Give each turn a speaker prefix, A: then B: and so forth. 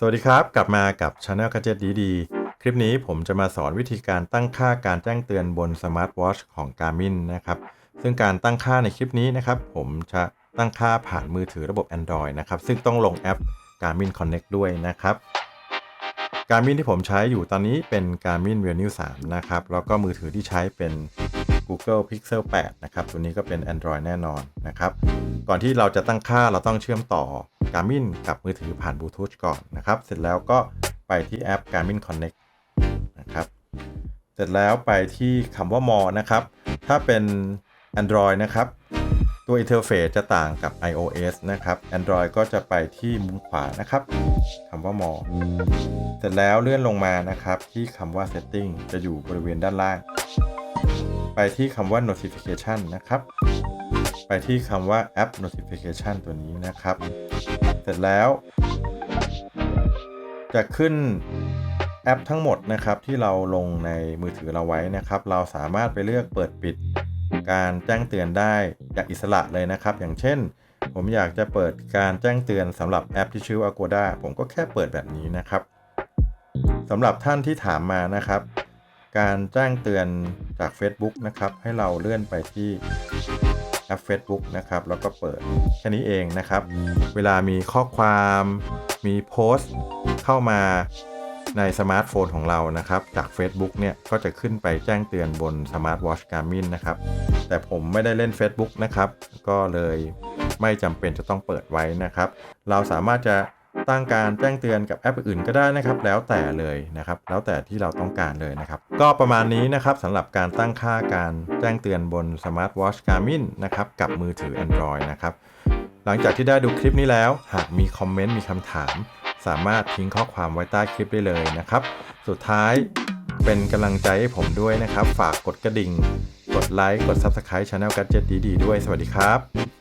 A: สวัสดีครับ กลับมากับ Channel Gadget ดีๆ คลิปนี้ผมจะมาสอนวิธีการตั้งค่าการแจ้งเตือนบนสมาร์ทวอชของ Garmin นะครับ ซึ่งการตั้งค่าในคลิปนี้นะครับ ผมจะตั้งค่าผ่านมือถือระบบ Android นะครับ ซึ่งต้องลงแอป Garmin Connect ด้วยนะครับ Garmin ที่ผมใช้อยู่ตอนนี้เป็น Garmin Venue 3 นะครับ แล้วก็มือถือที่ใช้เป็น Google Pixel 8 นะครับ ตัวนี้ก็เป็น Android แน่นอนนะครับ ก่อนที่เราจะตั้งค่าเราต้องเชื่อมต่อ Garmin กับมือถือผ่านบลูทูธก่อนนะครับ เสร็จแล้วก็ไปที่แอป Garmin Connect นะครับ เสร็จแล้วไปที่คำว่า more นะครับ ถ้าเป็น Android นะครับ ตัว Interface จะต่างกับ iOS นะครับ Android ก็จะไปที่มุมขวานะครับคำว่า more เสร็จแล้วเลื่อนลงมานะครับ ที่คำว่า setting จะอยู่บริเวณด้านล่าง ไปที่คำว่า notification นะครับ ไปที่คำว่า app notification ตัวนี้นะครับ เสร็จแล้ว จะขึ้นแอปทั้งหมดนะครับที่เราลงในมือถือเราไว้นะครับ เราสามารถไปเลือกเปิดปิดการแจ้งเตือนได้อย่างอิสระเลยนะครับ อย่างเช่น ผมอยากจะเปิดการแจ้งเตือนสำหรับแอปที่ชื่อ Agoda ผมก็แค่เปิดแบบนี้นะครับสำหรับท่านที่ถามมานะครับ การแจ้งเตือนจาก Facebook นะครับ ให้เราเลื่อนไปที่ แอป Facebook นะครับ แล้วก็เปิดแค่นี้เองนะครับ เวลามีข้อความมีโพสต์เข้ามาในสมาร์ทโฟนของเรานะครับ จาก Facebook เนี่ย ก็จะขึ้นไปแจ้งเตือนบนสมาร์ทวอชการ์มินนะครับ แต่ผมไม่ได้เล่น Facebook นะครับ ก็เลยไม่จำเป็นจะต้องเปิดไว้นะครับ เราสามารถจะ ตั้งการแจ้งเตือนกับแอปอื่นก็ได้นะครับ แล้วแต่เลยนะครับ แล้วแต่ที่เราต้องการเลยนะครับ ก็ประมาณนี้นะครับสำหรับการตั้งค่าการแจ้งเตือนบนสมาร์ทวอช Garmin นะครับกับมือถือ Android นะครับ หลังจากที่ได้ดูคลิปนี้แล้ว หากมีคอมเมนต์มีคำถาม สามารถทิ้งข้อความไว้ใต้คลิปได้เลยนะครับ สุดท้ายเป็นกำลังใจให้ผมด้วยนะครับ ฝากกดกระดิ่ง กดไลค์ กด Subscribe Channel Gadget ดีๆด้วย สวัสดีครับ